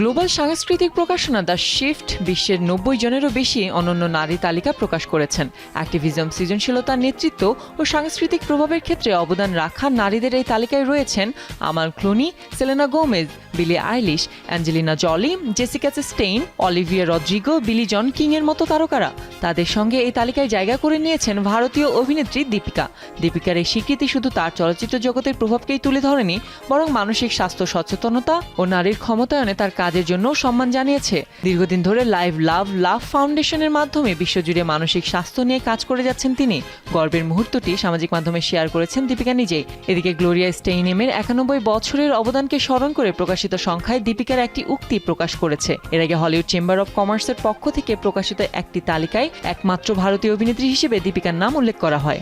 Global সাংস্কৃতিক প্রকাশনা the shift বিশ্বের নব্বই জনেরও বেশি অনন্য নারী তালিকা প্রকাশ করেছেন। অ্যাক্টিভিজম সৃজনশীলতার নেতৃত্ব ও সাংস্কৃতিক প্রভাবের ক্ষেত্রে অবদান রাখা নারীদের এই তালিকায় রয়েছেন Amal Clooney, Selena Gomez Billie Eilish, Angelina Jolie, Jessica Stein Olivia Rodrigo Billie Jean King এর মতো তারকারা। তাদের সঙ্গে এই তালিকায় জায়গা করে নিয়েছেন ভারতীয় অভিনেত্রী দীপিকা। দীপিকার এই স্বীকৃতি শুধু তার চলচ্চিত্র জগতের প্রভাবকেই তুলে ধরেনি, বরং মানসিক স্বাস্থ্য, সচেতনতা ও নারীর ক্ষমতায়নে তার কাজের জন্য সম্মান জানিয়েছে। দীর্ঘদিন ধরে লাইভ লাভ লাভ ফাউন্ডেশনের মাধ্যমে বিশ্বজুড়ে মানসিক স্বাস্থ্য নিয়ে কাজ করে যাচ্ছেন তিনি। গর্বের মুহূর্তটি সামাজিক মাধ্যমে শেয়ার করেছেন দীপিকা নিজেই। এদিকে গ্লোরিয়া স্টেইনেমের একানব্বই বছরের অবদানকে স্মরণ করে প্রকাশিত সংখ্যায় দীপিকার একটি উক্তি প্রকাশ করেছে। এর আগে হলিউড চেম্বার অব কমার্সের পক্ষ থেকে প্রকাশিত একটি তালিকায় একমাত্র ভারতীয় অভিনেত্রী হিসেবে দীপিকার নাম উল্লেখ করা হয়।